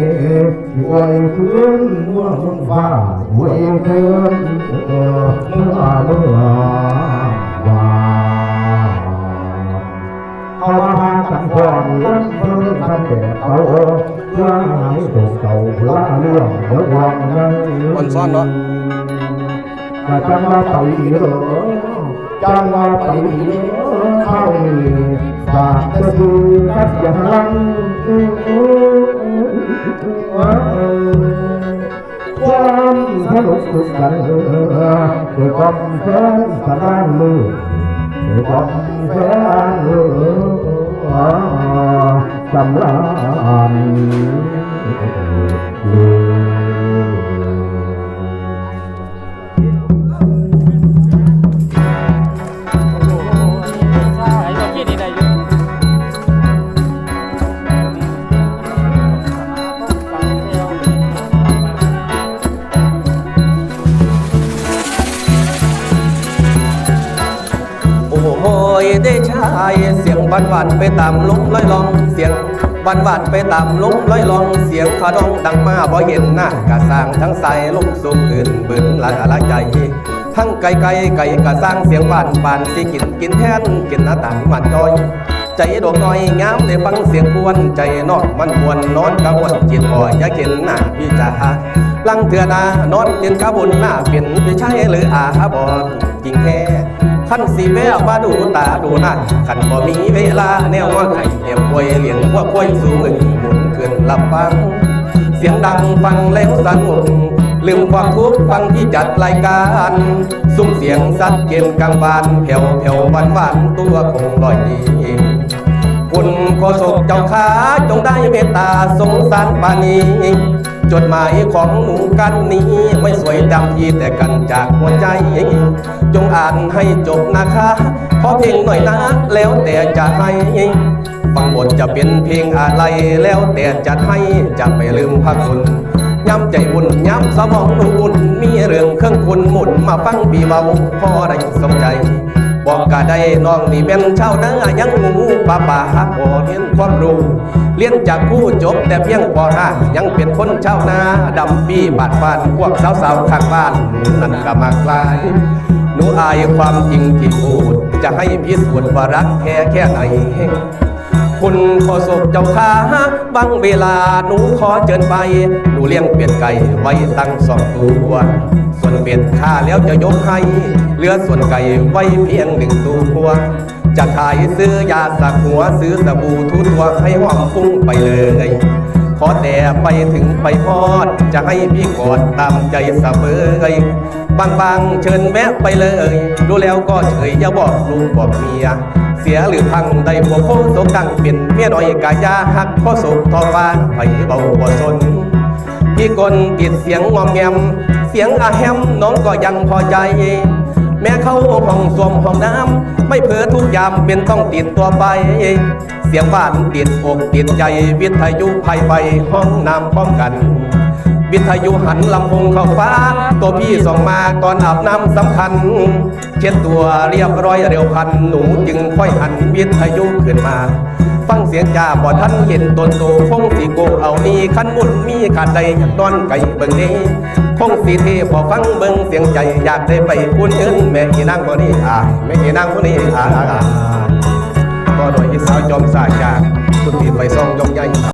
อวยคืนเมื่องฟ้าอวยคืนเมื่อเมื่อเมื่อวานเขามากันก่อนวันเพิ่งทันแก่เขาเพื่อหายตกเก่าเพื่อเรื่องเดี๋ยววังนั้นคนซ้อนเนาะก็จังว่าไปเหรอจังว่าไปเหรอเข้านี่ฝากจะดูกับอย่างลัง ความสนุกสุดกันคือความแฟนสนานมือคือความแฟนมือสำราญ โอ้โหได้ชายเสียงหวานหวานไปตามลมลอยลอง เสียงหวานหวานไปตามลมลอยลอง เสียงขาดองดังมาบ่เห็นหน้ากะสร้างทั้งใส่ลมสูงขึ้นบืนละละใจทั้งไก่ไก่ไก่กะสร้างเสียงหวานปานสิกินกินแทนกินหน้าต่างหวานจอยใจดวงน้อยงามได้ฟังเสียงควนใจนอกมันควรนอนกังวลจิตอ่อยอยากเห็นหน้าพี่จ๋าลังเถื่อนานอนเตียนกะบุญหน้าเป็นพี่ชายหรืออาบอกจริงแท้ ขันสีแววมาดูตาดูหน้าขันบ่มีเวลาแนวว่าไข่เลี้ยป่วยเลี้ยงว่าป่วยสูงหมุนขึ้นลำฟัง เสียงดังฟังแล้วสนุกลืมความทุกข์ฟังที่จัดรายการ ซุ้มเสียงสัดเกมกลางบานแผ่วแผ่วหวานหวานตัวคงลอยดีคุณโคศกเจ้าขาจงได้เมตตาสงสารปานี จดหมายของหนูกันนี้ ไม่สวยดำทีแต่กันจากหัวใจ จงอ่านให้จบนะคะขอเพลงหน่อยนะ แล้วแต่จะให้ฟังบทจะเป็นเพลงอะไร แล้วแต่จะให้จะไม่ลืมพระคุณย้ำใจบุญย้ำสมองหนูอุ่นมีเรื่องเครื่องคุณหมุนมาฟังปีเบาพอได้สม ก็ได้น้องนี่เป็นชาวนายังงูป่าป่าฮักบ่เห็นความรู้เรียนจากผู้จบแต่เพียงปห้ายังเป็นคนชาวนาดำปีบาดฟานพวกสาวๆข้างบ้านนั่นก็มากลายหนูอายความจริงที่พูดจะให้พิสูจน์ว่ารักแค่แค่ไหน คุณขอศกเจ้าขาบางเวลาหนูขอเจิญไป หนูเลี้ยงเป็ดไก่ไว้ตั้งสองตัว ส่วนเป็ดข้าแล้วจะยกให้ เหลือส่วนไก่ไว้เพียงหนึ่งตัวจะขายซื้อยาสักหัวซื้อสบู่ทุตัวให้หอมฟุ้งไปเลย ขอแต่ไปถึงไปพอด จะให้พี่กอดตามใจเสมอบางบางๆเชิญแวะไปเลย ดูแล้วก็เฉยอย่าบอกลูกบอกเมีย เสียหรือพังได้พวกโคสกดังเป็นเมียน้อยกายาหักพ่อสุกทอฟ้าไผเบาบ่สนพี่กลติดเสียงงอมแงม เสียงอาแฮมน้องก็ยังพอใจ แม้เข้าห้องสวมห้องน้ำ ไม่เผลอทุกยามเป็นต้องติดตัวไป เสียงบ้านติดอกติดใจวิทยุภัยไปห้องน้ำพร้อมกัน วิทยุหันลำโพงเข้าฟ้า ตัวพี่ส่องมาก่อนอาบน้ำสำคัญ เช็ดตัวเรียบร้อยเร็วพัน หนูจึงค่อยหันวิทยุขึ้นมา ฟังเสียงจ่าบ่ทันเห็นตนโตคงสีโกเอานี่ขันมุนมีขาดใดอยากนอนไก่เบิ่งนี้คงสีเทพอฟังเบิ่งเสียงใจอยากได้ไปคุณเอิ้นแม่อีนางบ่นี้อ่าแม่อีนางบ่นี้อ่าอ่าอ่าก็โดยอีสาวจอมสาจากคุณพี่ไปซ่องยองใหญ่